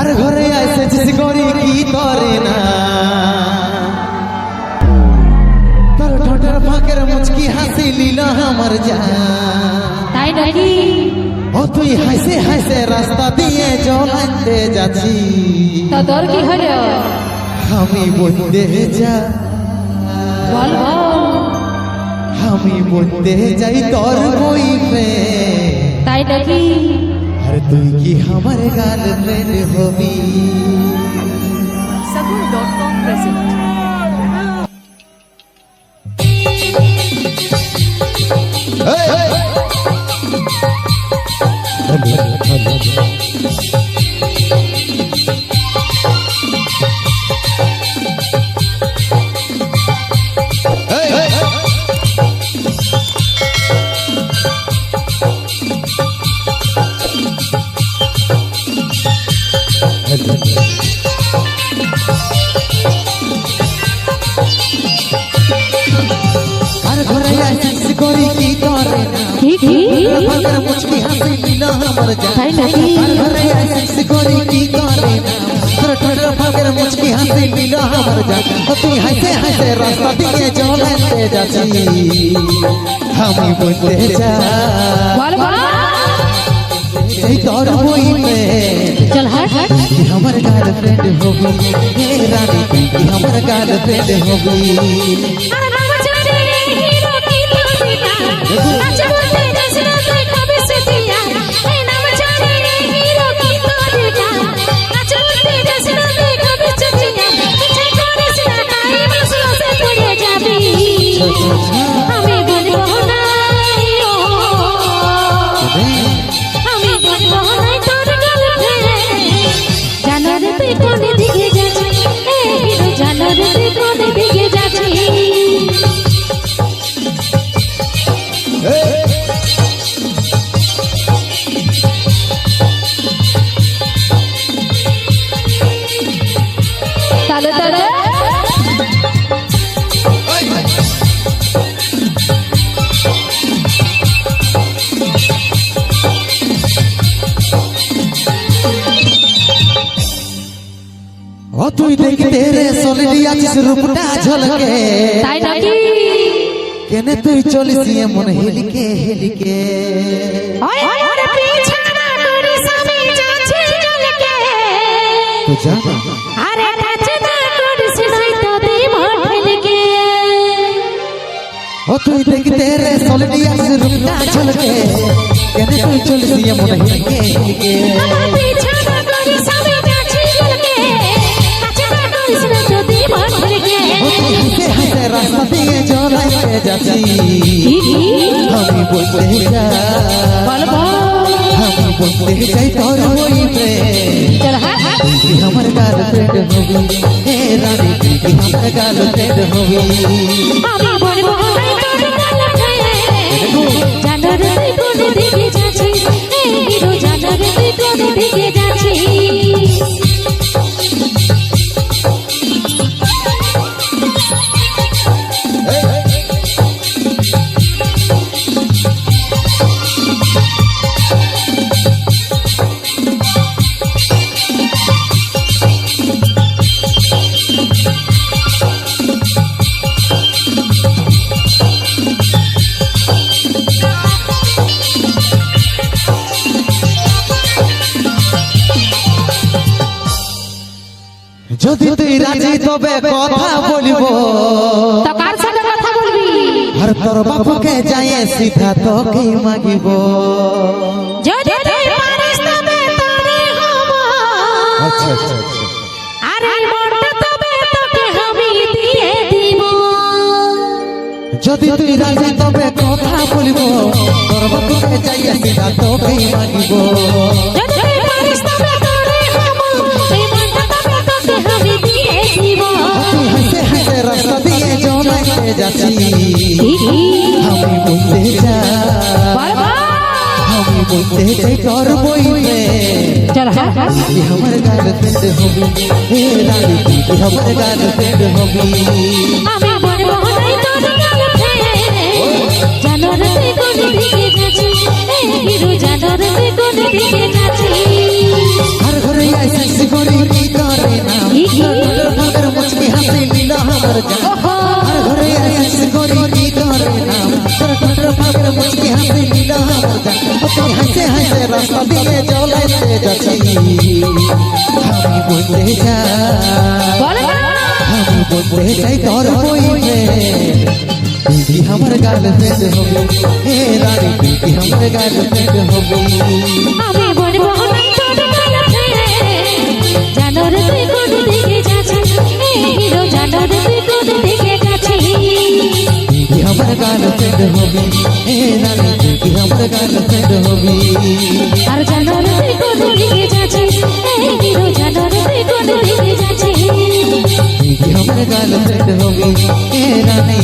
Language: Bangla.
আর ঘরে এসেছিস করি কি তরে না? তোর ঠোঁটের ফাঁকের মুচকি হাসি লীল আমার যা তাই নাকি? ও তুই হাসে হাসে রাস্তা দিয়ে জল আনতে যাচ্ছি তা তোর কি হলো? আমি বলতে যা। বল বল। আমি বলতে যাই তোর বই তাই নাকি? আর তুই কি আমার গার্লফ্রেন্ড হবি Sagun.com present. আর না কি কি ফাঁকের মুচকি হাসি লীল আমার যা তাই নাকি আর ঘরে আসিস করি কি করে না তোর ঠোঁটের ফাঁকের মুচকি হাসি লীল আমার যা ও তুই হাসে হাসে রাস্তা দিয়ে জল আনতে যাচ্ছি আমি বলতে যা বল বল এই তোর বই চল হাট হাট তুই আমার গার্লফ্রেন্ড হবি হে রানী তুই কি আমার গার্লফ্রেন্ড হবি আরে আমি বলব না আমি বলব না তোর গার্লফ্রেন্ড জানো রে তুই দিকে যাচ্ছিস এ হিরো জানো রে তুই কোন দিকে যাচ্ছিস তাহলে তুই দেখতে রে সোলডি আছিস রূপটা ঝলকে। তাই নাকি? কেনে তুই চলিস এমন হেলিকে হেলিকে? আরে টাচ না করিস নাই তো দিব ঠেলকে ও তুই দেখতে রে সোলডি আছিস রূপটা ঝলকে। কেনে তুই চলিস এমন হেলিকে হেলিকে? আমার পিছানা জলাইতে যাচ্ছি আমি বলতে বল আমি বলতে চাই তোর হইবে তুই আমার গার্লফ্রেন্ড হবি হে রানী তুই কি আমার গার্লফ্রেন্ড হবি আমি বলব নাই তোর গার্লফ্রেন্ড জানো রে তুই কোন দিকে যাচ্ছিস? এই হিরো জানো তুই কোন দিকে যাচ্ছিস? যদি তুই রাজি তবে কথা বলিব। তো কার সাথে কথা বলবি? আর তোর বাপুকে যায় সিধা তোকে মাগিব। যদি তুই পারিস তবে তোরে হব। আচ্ছা আচ্ছা আচ্ছা। আরে মনটা তবে তোকে আমি দিয়ে দিব। যদি তুই রাজি তবে কথা বলিব তোর বাপুকে যায় সিধা তোকে মাগিব। আমি বলতে আমি চাই তোর বইবে চল হাট হাট তুই আমার গার্লফ্রেন্ড হবি হে রানী তুই আমার গার্লফ্রেন্ড হবি। আমি বলব নাই তোর গার্লফ্রেন্ড জানো রে কোন দিকে যাচ্ছিস এই হিরো জানো রে কোন দিকে আমি লীলা তুই হাসে হাসে রাস্তা দিয়ে চলে যাচ্ছি আমি বলতে চাই দিদি আমার গার্লফ্রেন্ড হবি। হে রানী দিদি আমার গার্লফ্রেন্ড হবি। আমি বলব না তোর গার্লফ্রেন্ড হবি। এ রানী তুই আমার গার্লফ্রেন্ড হবি আর জানো রে তুই কোন দিকে যাচ্ছিস এই হিরো জানো রে তুই কোন দিকে যাচ্ছিস তুই আমার গার্লফ্রেন্ড হবি এ রানী।